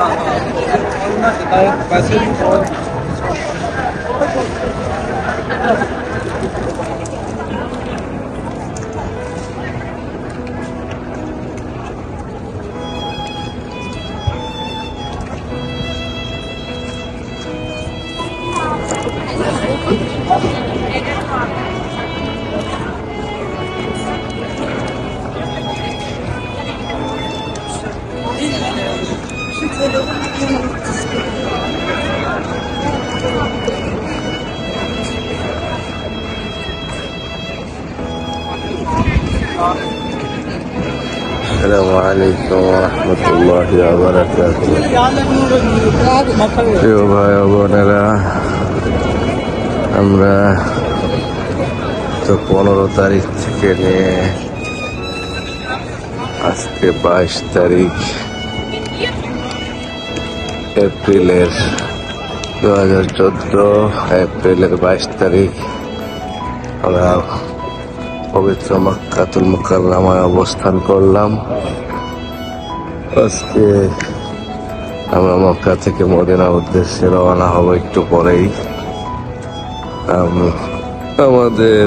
啊，那简单，感谢。আসসালামু আলাইকুম রহমতুল্লাহ আমরা তো পনেরো তারিখ থেকে নিয়ে আজকে বাইশ তারিখ এপ্রিলের দু হাজার চোদ্দ, এপ্রিলের বাইশ তারিখ। আমরা পবিত্র মক্কাতুল মুকাররমায় অবস্থান করলাম। আজকে আমরা মক্কা থেকে মদিনার উদ্দেশ্যে রওনা হব একটু পরেই। আমাদের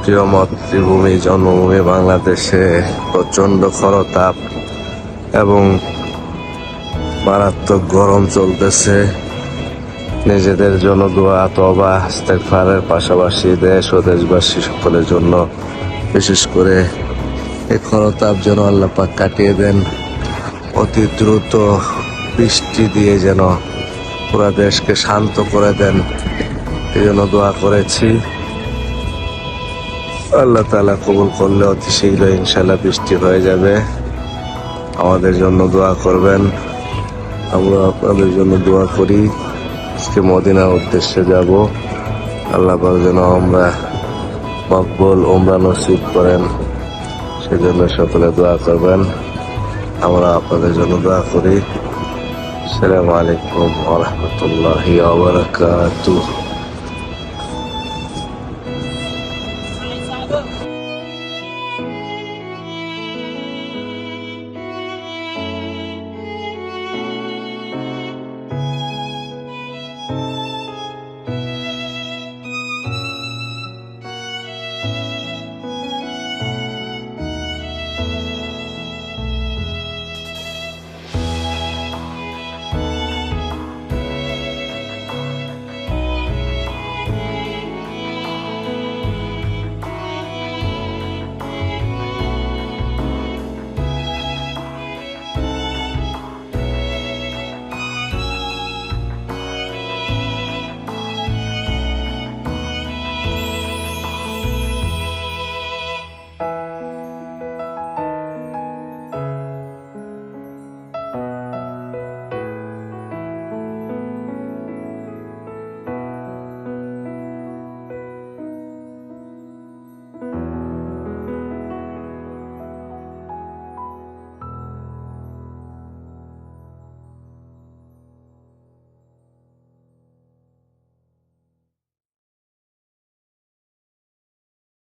প্রিয় মাতৃভূমি, জন্মভূমি বাংলাদেশে প্রচণ্ড খরতাপ এবং মারাত্মক গরম চলতেছে। নিজেদের জন্য দোয়া তবা ইস্তেগফারের পাশাপাশি দেশ ও দেশবাসী সকলের জন্য বিশেষ করে এই খরতাপ যেন আল্লাহ পাক কাটিয়ে দেন। অতি দ্রুত বৃষ্টি দিয়ে যেন পুরা দেশকে শান্ত করে দেন। এই জন্য দোয়া করেছি। আল্লাহ তালা কবুল করলে অতি শীঘ্র ইনশাল্লাহ বৃষ্টি হয়ে যাবে। আমাদের জন্য দোয়া করবেন। আমরা আপনাদের জন্য দোয়া করি। আজকে মদিনা উদ্দেশ্যে যাব। আল্লাহ পাক যেন আমরা মকবুল ওমরা নসিব করেন, সেজন্য সকলে দোয়া করবেন। আমরা আপনাদের জন্য দোয়া করি। সালামু আলাইকুম রহমতুল্লাহি আবরকাতুহ